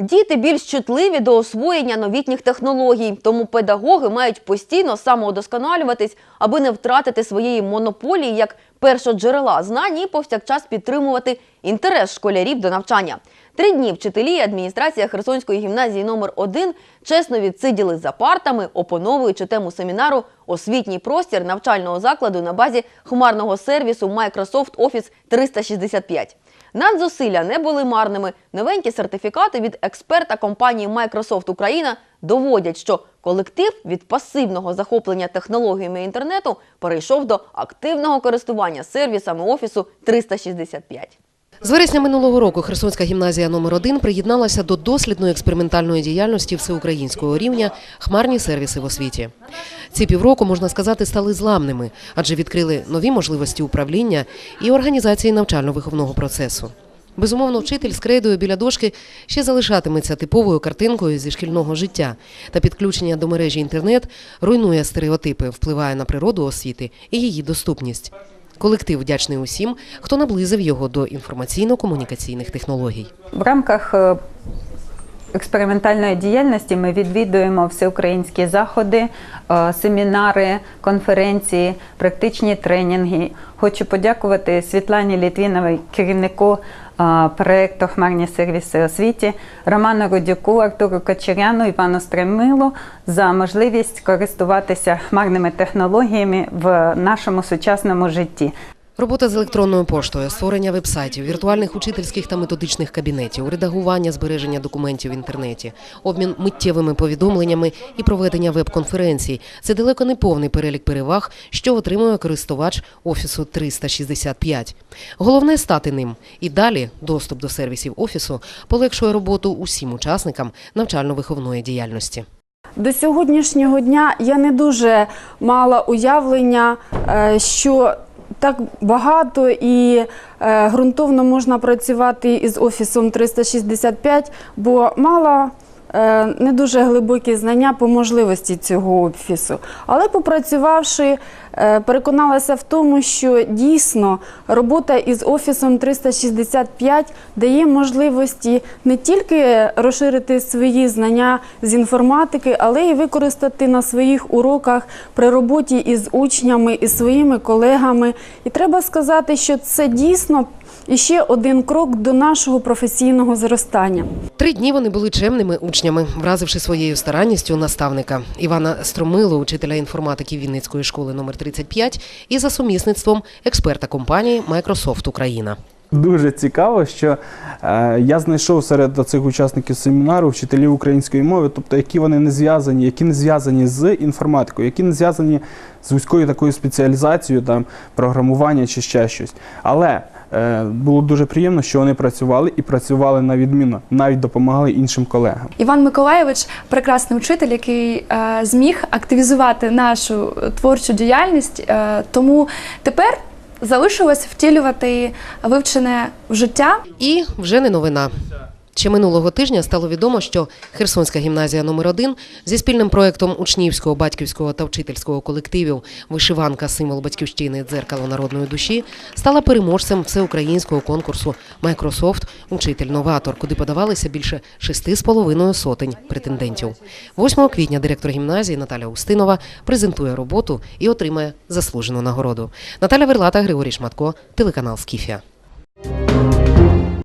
Діти більш чутливі до освоєння новітніх технологій, тому педагоги мають постійно самоудосконалюватись, аби не втратити своєї монополії як першоджерела знань і повсякчас підтримувати інтерес школярів до навчання. Три дні вчителі і адміністрація Херсонської гімназії номер 1 чесно відсиділи за партами, опановуючи тему семінару Освітній простір навчального закладу на базі хмарного сервісу Microsoft Office 365. Надзусилля не були марними. Новенькі сертифікати від експерта компанії Microsoft Україна доводять, що колектив від пасивного захоплення технологіями інтернету перейшов до активного користування сервісами офісу 365. З вересня минулого року Херсонська гімназія номер 1 приєдналася до дослідної експериментальної діяльності всеукраїнського рівня хмарні сервіси в освіті. Ці півроку, можна сказати, стали зламними, адже відкрили нові можливості управління і організації навчально-виховного процесу. Безумовно, вчитель з крейдою біля дошки ще залишатиметься типовою картинкою зі шкільного життя, та підключення до мережі інтернет руйнує стереотипи, впливає на природу освіти і її доступність. Колектив вдячний усім, хто наблизив його до інформаційно-комунікаційних технологій. В рамках е, експериментальної діяльності ми відвідуємо всеукраїнські заходи, е, семінари, конференції, практичні тренінги. Хочу подякувати Світлані Літвіновій, керівнику проєкту Хмарні сервіси освіті, Роману Рудюку, Артуру Кочеряну, Івану Стремилу за можливість користуватися хмарними технологіями в нашому сучасному житті. Робота з електронною поштою, створення вебсайтів, віртуальних учительських та методичних кабінетів, редагування, збереження документів в інтернеті, обмін миттєвими повідомленнями і проведення веб-конференцій – це далеко не повний перелік переваг, що отримує користувач офісу 365. Головне стати ним. І далі доступ до сервісів офісу полегшує роботу усім учасникам навчально-виховної діяльності. До сьогоднішнього дня я не дуже мала уявлення, е, що так багато і е, ґрунтовно можна працювати із офісом 365, бо мала е, не дуже глибокі знання по можливості цього офісу. Але попрацювавши, переконалася в тому, що дійсно робота із офісом 365 дає можливості не тільки розширити свої знання з інформатики, але й використати на своїх уроках при роботі із учнями, із своїми колегами. І треба сказати, що це дійсно іще один крок до нашого професійного зростання. Три дні вони були чемними учнями, вразивши своєю старанністю наставника Івана Стромило, учителя інформатики Вінницької школи номер 35 і за сумісництвом експерта компанії Microsoft Україна. Дуже цікаво, що е, я знайшов серед цих учасників семінару вчителів української мови, тобто які вони не зв'язані, які не зв'язані з інформатикою, які не зв'язані з вузькою такою спеціалізацією, там програмування чи ще щось. Але було дуже приємно, що вони працювали і працювали на відміну, навіть допомагали іншим колегам. Іван Миколаєвич прекрасний учитель, який е, зміг активізувати нашу творчу діяльність. Е, тому тепер залишилось втілювати вивчене в життя. І вже не новина. Ще минулого тижня стало відомо, що Херсонська гімназія номер 1 зі спільним проєктом учнівського, батьківського та вчительського колективів Вишиванка символ батьківщини дзеркало народної душі стала переможцем всеукраїнського конкурсу Microsoft Учитель-новатор, куди подавалися більше шести з половиною сотень претендентів. 8 квітня директор гімназії Наталя Устинова презентує роботу і отримає заслужену нагороду. Наталя Верлата, Григорій Шматко, телеканал Скіфія.